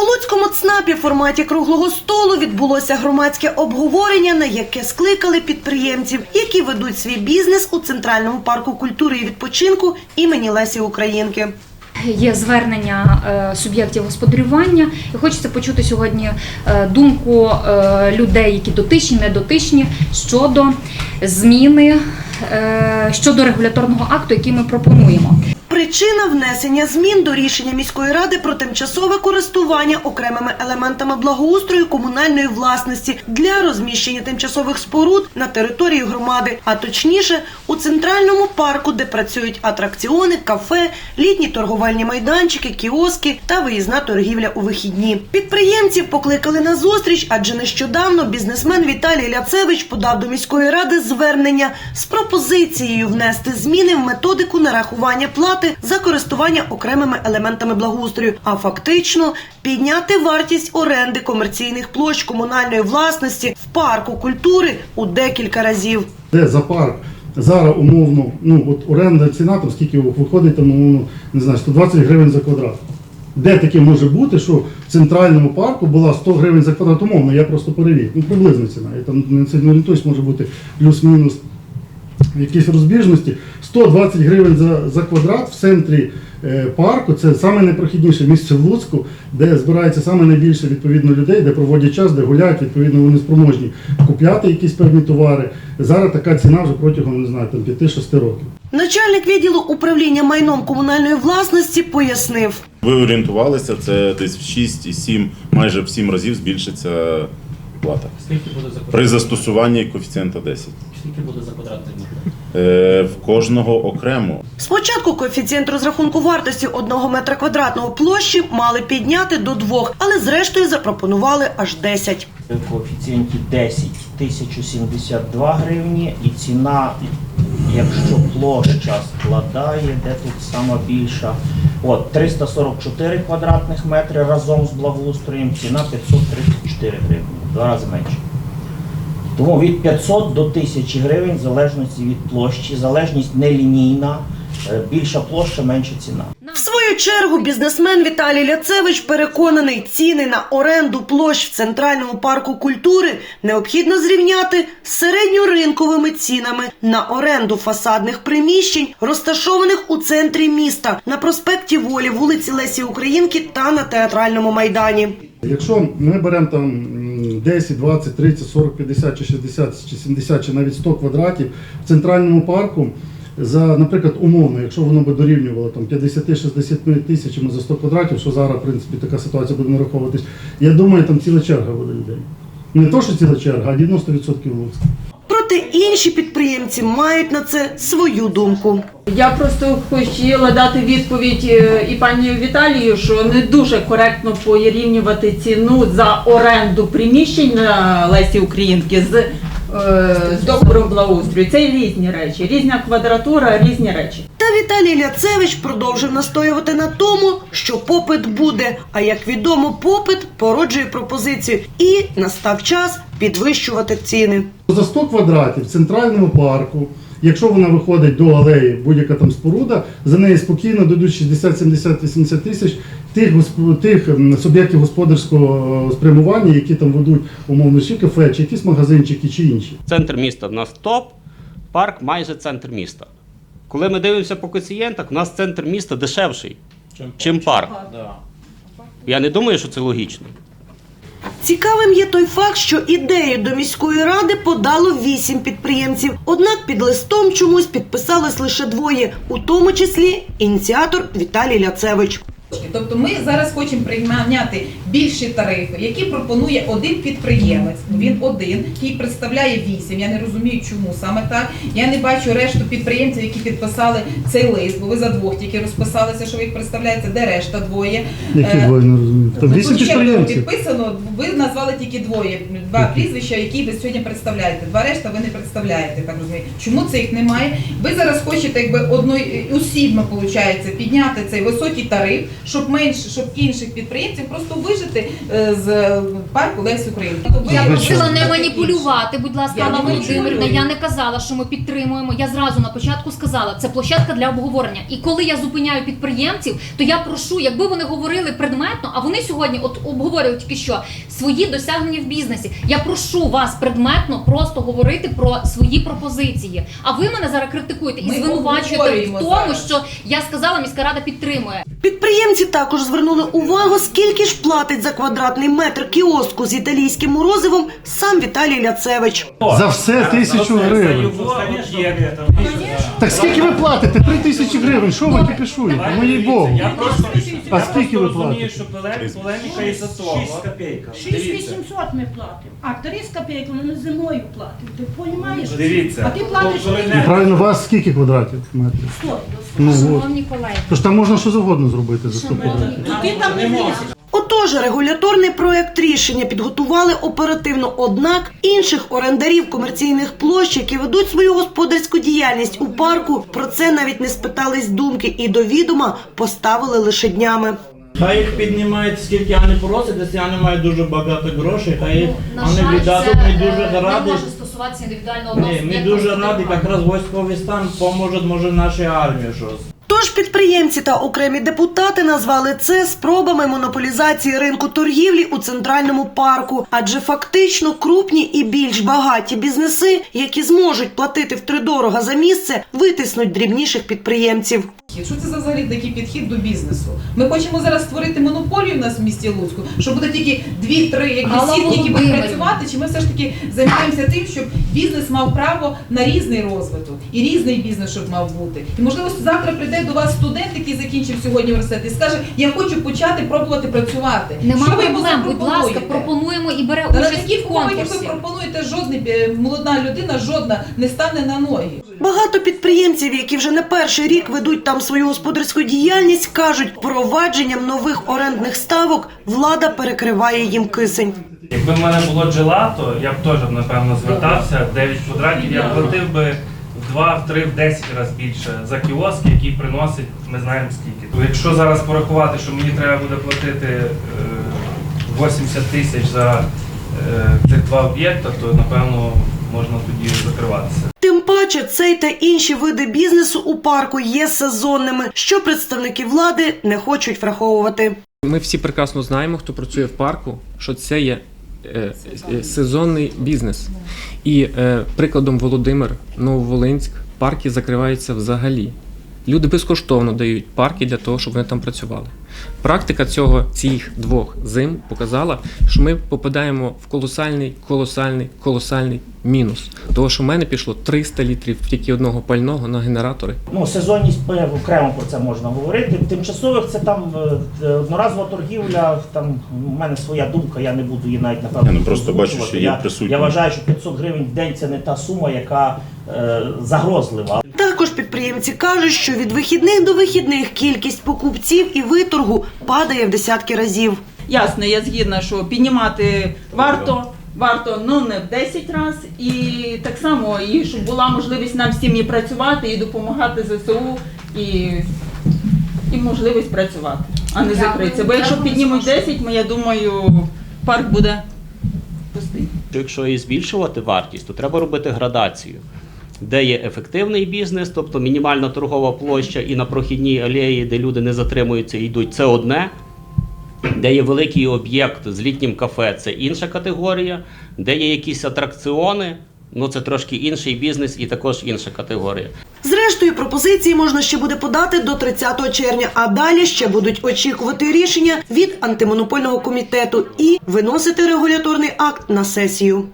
У Луцькому ЦНАПі в форматі круглого столу відбулося громадське обговорення, на яке скликали підприємців, які ведуть свій бізнес у Центральному парку культури і відпочинку імені Лесі Українки. Є звернення е, суб'єктів господарювання, і хочеться почути сьогодні е, думку е, людей, які дотичні, недотичні щодо зміни щодо регуляторного акту, який ми пропонуємо. Причина внесення змін до рішення міської ради про тимчасове користування окремими елементами благоустрою комунальної власності для розміщення тимчасових споруд на території громади, а точніше у центральному парку, де працюють атракціони, кафе, літні торговельні майданчики, кіоски та виїзна торгівля у вихідні. Підприємців покликали на зустріч, адже нещодавно бізнесмен Віталій Ляцевич подав до міської ради звернення з пропозицією внести зміни в методику нарахування плати за користування окремими елементами благоустрою, а фактично підняти вартість оренди комерційних площ комунальної власності в парку культури у декілька разів. де за парк зараз умовно, ну от оренда ціна, там скільки виходить, там умовно, не знаю, 120 гривень за квадрат. Де таке може бути, що в центральному парку була 100 гривень за квадрат умовно, я просто перевів. Ну, приблизна ціна. Я там не орієнтуюсь, може бути плюс-мінус в якійсь розбіжності. 120 гривень за, за квадрат в центрі е, парку це саме найпрохідніше місце в Луцьку, де збирається саме найбільше відповідно людей, де проводять час, де гуляють, відповідно, вони спроможні купляти якісь певні товари. Зараз така ціна вже протягом не знаю, там 5-6 років. Начальник відділу управління майном комунальної власності пояснив. Ви орієнтувалися, це десь в 6,7, майже в 7 разів збільшиться плата. Скільки буде за При застосуванні коефіцієнта 10. Скільки буде за квадратний метр? Е, в кожного окремо. Спочатку коефіцієнт розрахунку вартості одного метра квадратного площі мали підняти до двох, але зрештою запропонували аж 10. В коефіцієнті 10 1072 гривні і ціна, якщо площа складає, де тут сама більша, от 344 квадратних метри разом з благоустроєм, ціна 534 гривні, два рази менше. Тому від 500 до 1000 гривень в залежності від площі, залежність нелінійна, е, більша площа, менша ціна. В свою чергу бізнесмен Віталій Ляцевич переконаний, ціни на оренду площ в Центральному парку культури необхідно зрівняти з середньоринковими цінами на оренду фасадних приміщень, розташованих у центрі міста на проспекті Волі, вулиці Лесі Українки та на театральному майдані. Якщо ми беремо там 10, 20, 30, 40, 50 чи 60 чи 70 чи навіть 100 квадратів в центральному парку, за, наприклад, умовно, якщо воно би дорівнювало там 50-60 тисячами за 100 квадратів, що зараз, в принципі, така ситуація буде нараховуватись, я думаю, там ціла черга буде людей. Не то, що ціла черга, а 90% Луцька. Проте інші підприємці мають на це свою думку. Я просто хотіла дати відповідь е, і пані Віталію, що не дуже коректно порівнювати ціну за оренду приміщень на Лесі Українки з, е, з договором благоустрою. Це різні речі, різна квадратура, різні речі. Та Віталій Ляцевич продовжив настоювати на тому, що попит буде. А як відомо, попит породжує пропозицію, і настав час підвищувати ціни. За 100 квадратів в центральному парку, якщо вона виходить до алеї, будь-яка там споруда, за неї спокійно дадуть 60, 70, 80 тисяч тих, тих суб'єктів господарського спрямування, які там ведуть умовно чи кафе, чи якісь магазинчики, чи інші. Центр міста в нас топ, парк майже центр міста. Коли ми дивимося по коефіцієнтах, у нас центр міста дешевший, чим парк. Да. Я не думаю, що це логічно. Цікавим є той факт, що ідею до міської ради подало вісім підприємців. Однак під листом чомусь підписались лише двоє, у тому числі ініціатор Віталій Ляцевич. Тобто ми зараз хочемо прийняти більші тарифи, які пропонує один підприємець. Він один, який представляє вісім. Я не розумію, чому саме так. Я не бачу решту підприємців, які підписали цей лист, бо ви за двох тільки розписалися, що ви їх представляєте. Де решта двоє? Які Е, двоє не розумію. Там Ну, вісім ще підприємців. підписано. Ви назвали тільки двоє, два прізвища, які ви сьогодні представляєте. Два решта ви не представляєте. Так розумію. Чому це їх немає? Ви зараз хочете, якби одної усібно виходить, підняти цей високий тариф, щоб менше, щоб інших підприємців просто вижити е, з парку Лесі Українки. Я просила не маніпулювати, будь ласка, Я Алла не Володимирівна. маніпулюю. Я не казала, що ми підтримуємо. Я зразу на початку сказала, це площадка для обговорення. І коли я зупиняю підприємців, то я прошу, якби вони говорили предметно, а вони сьогодні от обговорюють тільки що свої досягнення в бізнесі. Я прошу вас предметно просто говорити про свої пропозиції. А ви мене зараз критикуєте і Ми звинувачуєте в обговорюємо тому, зараз. що я сказала, міська рада підтримує. Підприємці також звернули увагу, скільки ж платить за квадратний метр кіоску з італійським морозивом сам Віталій Ляцевич. За все тисячу гривень. Так скільки ви платите? Три тисячі гривень. Що ви кипішуєте? Моїй Богу. Я просто, А скільки ви просто розумію, платите? що поле- полеміка із-за того. 6800 ми платимо, а 3 з копійками ми зимою платимо. Ти розумієш? Дивіться. А ти платиш коли правильно, у вас скільки квадратів метрів? 100. Ну от. Шановні колеги. Тож там можна що завгодно зробити за 100 квадратів. То ти там не влізеш. Отож, регуляторний проект рішення підготували оперативно. Однак інших орендарів комерційних площ, які ведуть свою господарську діяльність у парку, про це навіть не спитались думки і до відома поставили лише днями. Хай їх піднімають, скільки вони просять, якщо вони мають дуже багато грошей, хай їх На вони віддадуть. Ми е, дуже не раді. може стосуватися індивідуально одного Ні, ми дуже раді, якраз військовий стан поможе, може, нашій армії щось. Тож підприємці та окремі депутати назвали це спробами монополізації ринку торгівлі у центральному парку, адже фактично крупні і більш багаті бізнеси, які зможуть платити втридорога за місце, витиснуть дрібніших підприємців. Що це за взагалі такий підхід до бізнесу? Ми хочемо зараз створити монополію в нас в місті Луцьку, що буде тільки дві-три якісь сітки, які будуть працювати, чи ми все ж таки займаємося тим, щоб бізнес мав право на різний розвиток і різний бізнес, щоб мав бути. І можливо завтра прийде до вас студент, який закінчив сьогодні університет, і скаже: Я хочу почати пробувати працювати. Нема що ви йому проблем, будь ласка, пропонуємо і бере Та на участь таких в умовах, як ви пропонуєте, жодна е, молода людина, жодна не стане на ноги. Багато підприємців, які вже не перший рік ведуть там свою господарську діяльність, кажуть, впровадженням нових орендних ставок влада перекриває їм кисень. Якби в мене було джелато, я б теж напевно звертався. 9 квадратів я платив би в 2, в 3, в 10 разів більше за кіоск, який приносить, ми знаємо скільки. То Якщо зараз порахувати, що мені треба буде платити е, 80 тисяч за е, цих два об'єкта, то напевно можна тоді закриватися. Паче, цей та інші види бізнесу у парку є сезонними, що представники влади не хочуть враховувати. Ми всі прекрасно знаємо, хто працює в парку, що це є е, е, сезонний бізнес. І е, прикладом Володимир, Нововолинськ, парки закриваються взагалі. Люди безкоштовно дають парки для того, щоб вони там працювали. Практика цього цих двох зим показала, що ми попадаємо в колосальний, колосальний, колосальний мінус. Того, що в мене пішло 300 літрів тільки одного пального на генератори. Ну, сезонність е, окремо про це можна говорити. В тимчасових це там е, одноразова торгівля, там у мене своя думка, я не буду її навіть напевно. Я, ну, просто бачу, що є я, присутні. Я вважаю, що 500 гривень в день це не та сума, яка е, загрозлива. Також підприємці кажуть, що від вихідних до вихідних кількість покупців і виторгу падає в десятки разів. Ясно, я згідна, що піднімати варто. Варто ну не в 10 разів, і так само, і щоб була можливість нам всім і працювати, і допомагати ЗСУ, і, і можливість працювати, а не закритися. Бо якщо піднімуть 10, ми, я думаю, парк буде пустий. Якщо і збільшувати вартість, то треба робити градацію. Де є ефективний бізнес, тобто мінімальна торгова площа і на прохідній алеї, де люди не затримуються і йдуть, це одне. Де є великий об'єкт з літнім кафе, це інша категорія. Де є якісь атракціони, ну це трошки інший бізнес і також інша категорія. Зрештою, пропозиції можна ще буде подати до 30 червня, а далі ще будуть очікувати рішення від антимонопольного комітету і виносити регуляторний акт на сесію.